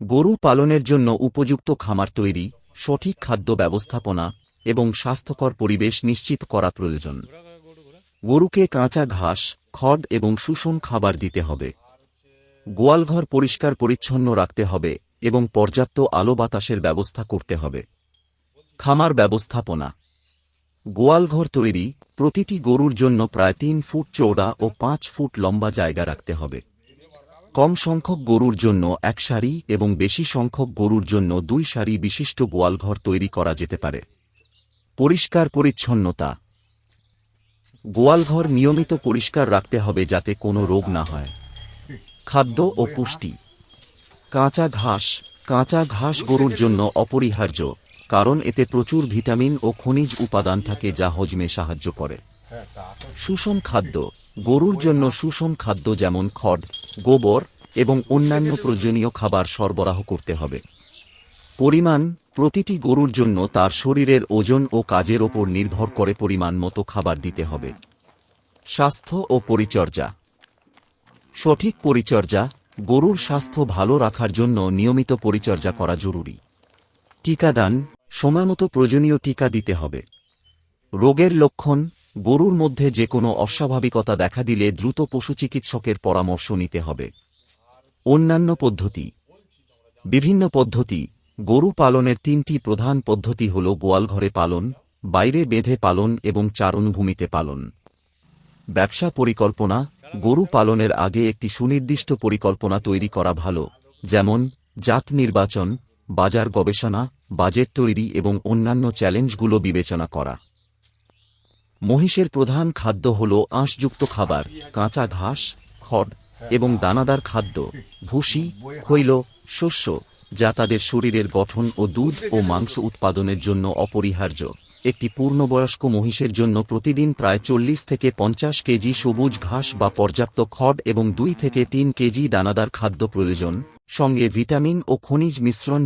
গরু পালনের জন্য উপযুক্ত খামার তৈরি, সঠিক খাদ্য ব্যবস্থাপনা এবং স্বাস্থ্যকর পরিবেশ নিশ্চিত করা প্রয়োজন। গরুকে কাঁচা ঘাস, খড় এবং সুষম খাবার দিতে হবে। গোয়ালঘর পরিষ্কার পরিচ্ছন্ন রাখতে হবে এবং পর্যাপ্ত আলো বাতাসের ব্যবস্থা করতে হবে। খামার ব্যবস্থাপনা। গোয়ালঘর তৈরি প্রতিটি গরুর জন্য প্রায় তিন ফুট চৌড়া ও পাঁচ ফুট লম্বা জায়গা রাখতে হবে। কম সংখ্যক গরুর জন্য এক সারি এবং বেশি সংখ্যক গরুর জন্য দুই সারি বিশিষ্ট গোয়ালঘর তৈরি করা যেতে পারে। পরিষ্কার পরিচ্ছন্নতা। গোয়ালঘর নিয়মিত পরিষ্কার রাখতে হবে যাতে কোনো রোগ না হয়। খাদ্য ও পুষ্টি। কাঁচা ঘাস। কাঁচা ঘাস গরুর জন্য অপরিহার্য কারণ এতে প্রচুর ভিটামিন ও খনিজ উপাদান থাকে যা হজমে সাহায্য করে। সুষম খাদ্য। গরুর জন্য সুষম খাদ্য যেমন খড় গোবর এবং অন্যান্য প্রয়োজনীয় খাবার সরবরাহ করতে হবে। পরিমাণ প্রতিটি গরুর জন্য তার শরীরের ওজন ও কাজের ওপর নির্ভর করে পরিমাণ মতো খাবার দিতে হবে। স্বাস্থ্য ও পরিচর্যা। সঠিক পরিচর্যা গরুর স্বাস্থ্য ভালো রাখার জন্য নিয়মিত পরিচর্যা করা জরুরি। টিকাদান, সময়মতো প্রয়োজনীয় টিকা দিতে হবে। রোগের লক্ষণ, গরুর মধ্যে যে কোনো অস্বাভাবিকতা দেখা দিলে দ্রুত পশু চিকিৎসকের পরামর্শ নিতে হবে। অন্যান্য পদ্ধতি। বিভিন্ন পদ্ধতি। গরু পালনের তিনটি প্রধান পদ্ধতি হল গোয়ালঘরে পালন, বাইরে বেঁধে পালন এবং চারণভূমিতে পালন। ব্যবসা পরিকল্পনা। গরু পালনের আগে একটি সুনির্দিষ্ট পরিকল্পনা তৈরি করা ভালো, যেমন জাত নির্বাচন, বাজার গবেষণা, বাজেট তৈরি এবং অন্যান্য চ্যালেঞ্জগুলো বিবেচনা করা। মহিষের প্রধান খাদ্য হল আঁশযুক্ত খাবার, কাঁচা ঘাস, খড় এবং দানাদার খাদ্য, ভুসি, খৈল, শস্য, যা তাদের শরীরের গঠন ও দুধ ও মাংস উৎপাদনের জন্য অপরিহার্য। একটি পূর্ণবয়স্ক মহিষের জন্য প্রতিদিন প্রায় চল্লিশ থেকে পঞ্চাশ কেজি সবুজ ঘাস বা পর্যাপ্ত খড় এবং দুই থেকে তিন কেজি দানাদার খাদ্য প্রয়োজন। সঙ্গে ভিটামিন ও খনিজ মিশ্রণ